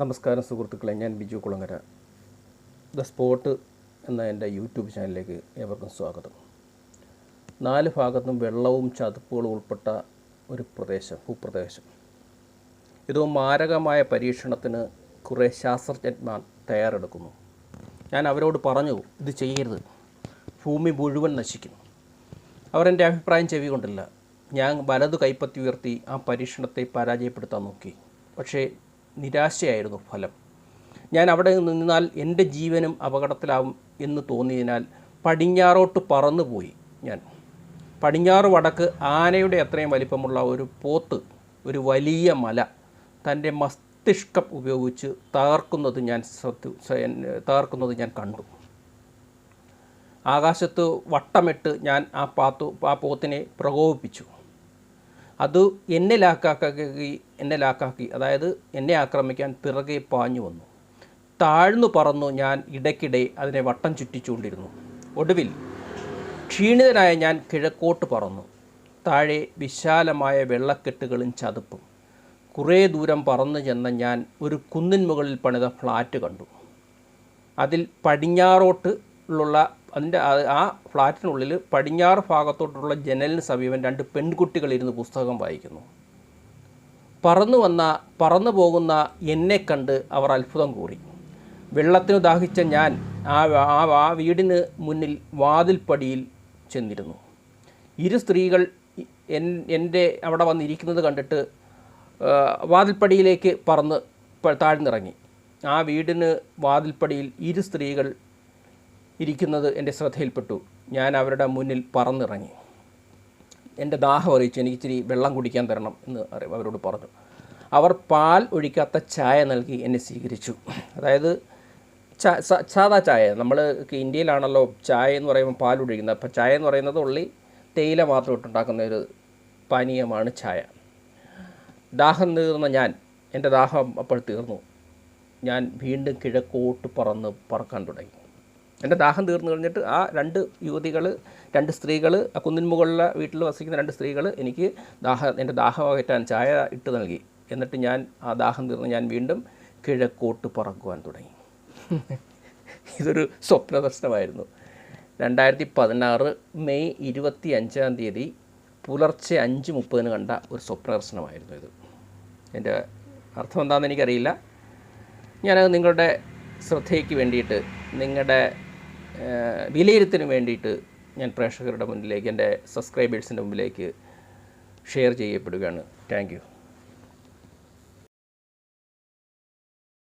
നമസ്കാരം സുഹൃത്തുക്കളെ ഞാൻ ബിജു കുളങ്ങര. ദ സ്പോട്ട് എന്ന എന്റെ യൂട്യൂബ് ചാനലിലേക്ക് ഏവർക്കും സ്വാഗതം. നാല് ഭാഗത്തും വെള്ളവും ചതുപ്പുകളും ഉൾപ്പെട്ട ഒരു പ്രദേശം ഭൂപ്രദേശം. ഇത് മാരകമായ പരീക്ഷണത്തിന് കുറേ ശാസ്ത്രജ്ഞന്മാർ തയ്യാറെടുക്കുന്നു. ഞാൻ അവരോട് പറഞ്ഞു ഇത് ചെയ്യരുത്. ഭൂമി മുഴുവൻ നശിക്കും. അവരെന്റെ അഭിപ്രായം ചെവി കൊണ്ടില്ല. ഞാൻ വലതു കൈപ്പത്തി ഉയർത്തി ആ പരീക്ഷണത്തെ പരാജയപ്പെടുത്താൻ നോക്കി. പക്ഷേ നിരാശയായിരുന്നു ഫലം. ഞാൻ അവിടെ നിന്നാൽ എന്റെ ജീവനും അപകടത്തിലാവും എന്ന് തോന്നിയതിനാൽ പടിഞ്ഞാറോട്ട് പറന്നുപോയി ഞാൻ. പടിഞ്ഞാറ് വടക്ക് ആനയുടെ അത്രയും വലിപ്പമുള്ള ഒരു പോത്ത് ഒരു വലിയ മല തന്റെ മസ്തിഷ്കം ഉപയോഗിച്ച് തകർക്കുന്നത് ഞാൻ ശ്രദ്ധ തകർക്കുന്നത് ഞാൻ കണ്ടു. ആകാശത്ത് വട്ടമിട്ട് ഞാൻ ആ പാത്തു ആ പോത്തിനെ പ്രകോപിപ്പിച്ചു. അത് എന്നെ ലാക്കാക്കി എന്നെ ലാക്കാക്കി. അതായത് എന്നെ ആക്രമിക്കാൻ പിറകെ പാഞ്ഞു വന്നു. താഴ്ന്നു പറന്നു ഞാൻ ഇടയ്ക്കിടെ അതിനെ വട്ടം ചുറ്റിച്ചുകൊണ്ടിരുന്നു. ഒടുവിൽ ക്ഷീണിതനായ ഞാൻ കിഴക്കോട്ട് പറന്നു. താഴെ വിശാലമായ വെള്ളക്കെട്ടുകളും ചതുപ്പും. കുറേ ദൂരം പറന്നു ചെന്ന ഞാൻ ഒരു കുന്നിൻ മുകളിൽ പണിത ഫ്ലാറ്റ് കണ്ടു. അതിൽ പടിഞ്ഞാറോട്ട് ഉള്ള അതിന്റെ ആ- ഫ്ലാറ്റിനുള്ളിൽ പടിഞ്ഞാറ് ഭാഗത്തോട്ടുള്ള ജനലിന് സമീപം രണ്ട് പെൺകുട്ടികൾ പെൺകുട്ടികളിരുന്ന് പുസ്തകം വായിക്കുന്നു. പറന്നു വന്ന പറന്നു പോകുന്ന എന്നെ കണ്ട് അവർ അത്ഭുതം കൂറി. വെള്ളത്തിനു ദാഹിച്ച ഞാൻ ആ ആ വീടിന് മുന്നിൽ വാതിൽപ്പടിയിൽ ചെന്നിരുന്നു. ഇരു സ്ത്രീകൾ എൻ- എന്റെ അവിടെ വന്നിരിക്കുന്നത് കണ്ടിട്ട് വാതിൽപ്പടിയിലേക്ക് പറന്ന് താഴ്ന്നിറങ്ങി. ആ വീടിന് വാതിൽപ്പടിയിൽ ഇരു സ്ത്രീകൾ ഇരിക്കുന്നത് എന്റെ ശ്രദ്ധയിൽപ്പെട്ടു. ഞാൻ അവരുടെ മുന്നിൽ പറന്നിറങ്ങി. എന്റെ ദാഹം അറിയിച്ചു എനിക്ക് ഇച്ചിരി വെള്ളം കുടിക്കാൻ തരണം എന്ന് അവരോട് പറഞ്ഞു. അവർ പാൽ ഒഴിക്കാത്ത ചായ നൽകി എന്നെ സ്വീകരിച്ചു. അതായത് സാധാ ചായ. നമ്മൾ ഇന്ത്യയിലാണല്ലോ ചായ എന്ന് പറയുമ്പോൾ പാൽ ഒഴിക്കുന്നത്. അപ്പോൾ ചായ എന്ന് പറയുന്നത് ഉള്ളി തേയില മാത്രം ഇട്ടുണ്ടാക്കുന്ന ഒരു പാനീയമാണ് ചായ. ദാഹം തീർന്ന ഞാൻ എന്റെ ദാഹം അപ്പോൾ തീർന്നു. ഞാൻ വീണ്ടും കിഴക്കോട്ട് പറന്ന് പറക്കാൻ തുടങ്ങി. എന്റെ ദാഹം തീർന്നു കഴിഞ്ഞിട്ട് ആ രണ്ട് യുവതികൾ രണ്ട് സ്ത്രീകൾ ആ കുന്നിൻ മുകളിലെ വീട്ടിൽ വസിക്കുന്ന രണ്ട് സ്ത്രീകൾ എനിക്ക് ദാഹം എന്റെ ദാഹം അകറ്റാൻ ചായ ഇട്ട് നൽകി. എന്നിട്ട് ഞാൻ ആ ദാഹം തീർന്ന് ഞാൻ വീണ്ടും കിഴക്കോട്ട് പറക്കുവാൻ തുടങ്ങി. ഇതൊരു സ്വപ്നദർശനമായിരുന്നു രണ്ടായിരത്തി പതിനാറ് മെയ് ഇരുപത്തി അഞ്ചാം തീയതി പുലർച്ചെ അഞ്ച് മുപ്പതിന് കണ്ട ഒരു സ്വപ്നദർശനമായിരുന്നു ഇത്. എന്റെ അർത്ഥം എന്താണെന്ന് എനിക്കറിയില്ല. ഞാനത് നിങ്ങളുടെ ശ്രദ്ധയ്ക്ക് വേണ്ടിയിട്ട് നിങ്ങളുടെ വിലയിരുത്തിന് വേണ്ടിയിട്ട് ഞാൻ പ്രേക്ഷകരുടെ മുന്നിലേക്ക് എന്റെ സബ്സ്ക്രൈബേഴ്സിന്റെ മുമ്പിലേക്ക് ഷെയർ ചെയ്യപ്പെടുകയാണ്. താങ്ക്